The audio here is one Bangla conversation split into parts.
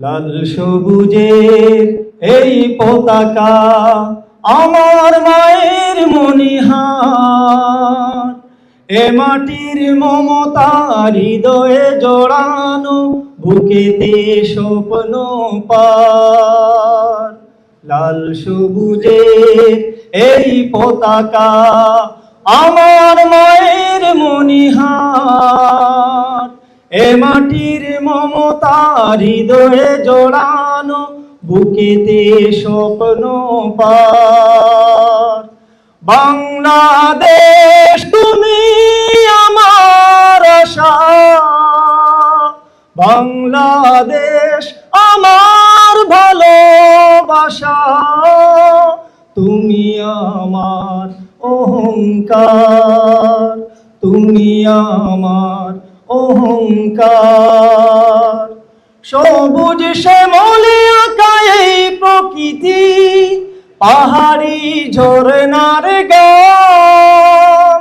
লাল সবুজের এই পতাকা আমার মায়ের মনিহার এ মাটির মমতা হৃদয়ে জড়ানো, বুকেতে স্বপ্ন পার। লাল সবুজের এই পতাকা আমার মায়ের মনিহার এ মাটির মমতা, হৃদয়ে জড়ানো, বুকেতে স্বপ্ন পার। বাংলাদেশ, তুমি আমার আশা। বাংলাদেশ, আমার ভালোবাসা। তুমি আমার অহংকার। তুমি আমার অহংকার। সবুজ শ্যামলে আঁকা এই প্রকৃতি, পাহাড়ি ঝরনার গান।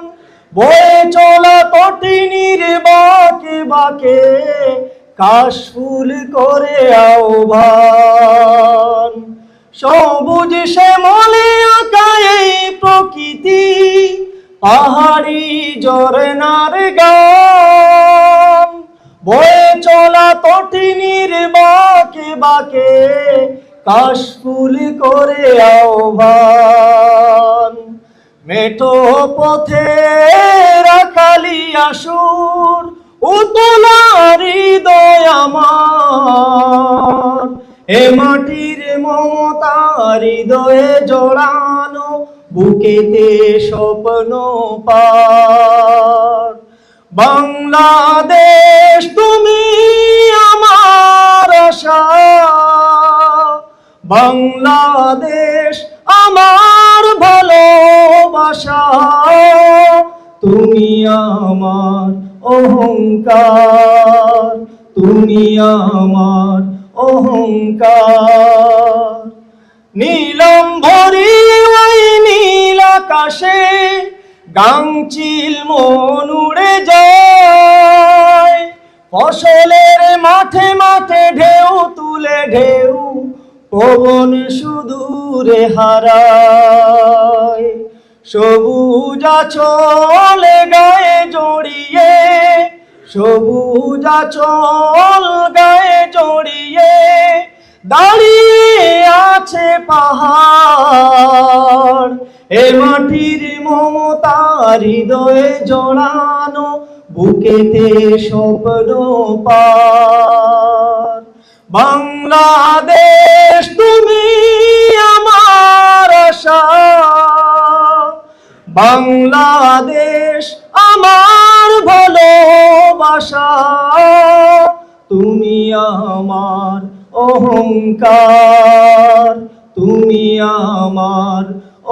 বয়ে চলা তটিনীর বাকে বাকে কাশফুল করে আহ্বান। সবুজ শ্যামলে আঁকা এই প্রকৃতি, পাহাড়ি ঝরনার গান। চলা তটিনীর বাকে বাকে কাশফুল করে আহ্বান। মেটো পথে রাখালি আসুর উতলার হৃদয় আমার। এ মাটির মমতা হৃদয়ে জড়ানো, বুকেতে স্বপ্ন পার। বাংলাদেশ বাংলাদেশ আমার ভালোবাসা। তুমি আমার অহংকার। তুমি আমার অহংকার। নীলম ভরি ওই নীল আকাশে গাংচিল মন উড়ে যায়। ফসলের মাঠে মাঠে ঢেউ তুলে ঢেউ পবন সুদূরে হারায়। সবুজ চলে গায়ে জড়িয়ে, সবুজ চল গায়ে জড়িয়ে দাঁড়িয়ে আছে পাহাড়। এ মাটির মমতা হৃদয়ে জড়ানো বুকেতে স্বপ্ন পার। বাংলাদেশ বাংলাদেশ আমার ভালোবাসা। তুমি আমার অহংকার তুমি আমার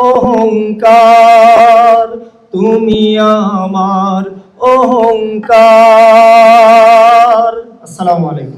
অহংকার তুমি আমার অহংকার। আসসালামু আলাইকুম।